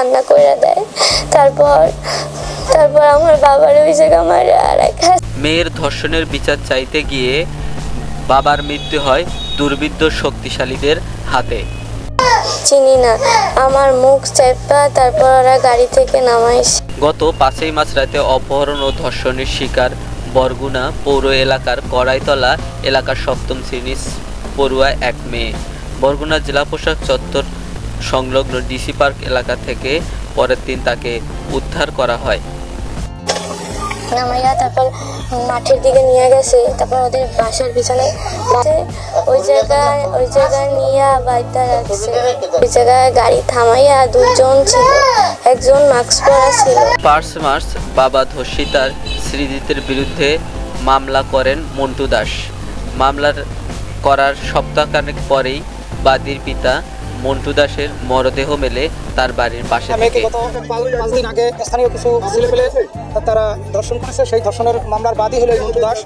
কান্না করে দেয়। তারপর তারপর আমার বাবার জায়গা আমার আর এক মেয়ের ধর্ষণের বিচার চাইতে গিয়ে বাবার মৃত্যু হয় দুর্বৃত্ত শক্তিশালীদের হাতে। চিনি না। আমার মুখ চেপা তারপর ওরা গাড়ি থেকে নামাইছে গত পাঁচই মাস রাতে অপহরণ ও ধর্ষণের শিকার বরগুনা পৌর এলাকার কড়াইতলা এলাকার সপ্তম শ্রেণির পড়ুয়া এক মেয়ে। বরগুনা জেলা প্রশাসক চত্বর সংলগ্ন ডিসি পার্ক এলাকা থেকে পরের দিন তাকে উদ্ধার করা হয়। নামাইয়া তারপর মাঠের দিকে নিয়ে গেছে তারপর ওদের বাসার পিছনে ওই জায়গায় ওই জায়গায় নিয়ে বাইতে রাখছে। ওই জায়গায় গাড়ি থামাইয়া দুজন ছিল একজন মাস্ক পরা ছিল। পাঁচ মার্চ বাবা ধর্ষিতার স্মৃতির বিরুদ্ধে মামলা করেন মন্টু দাস। মামলার করার সপ্তাহখানেক পরেই বাদীর পিতা মন্টু দাসের মরদেহ মেলে তার বাড়ির পাশে থেকে। পাঁচ পাঁচ দিন আগে স্থানীয় কিছু তারা দর্শন করেছে। সেই দর্শনের মামলার বাদী হলো মন্টু দাস।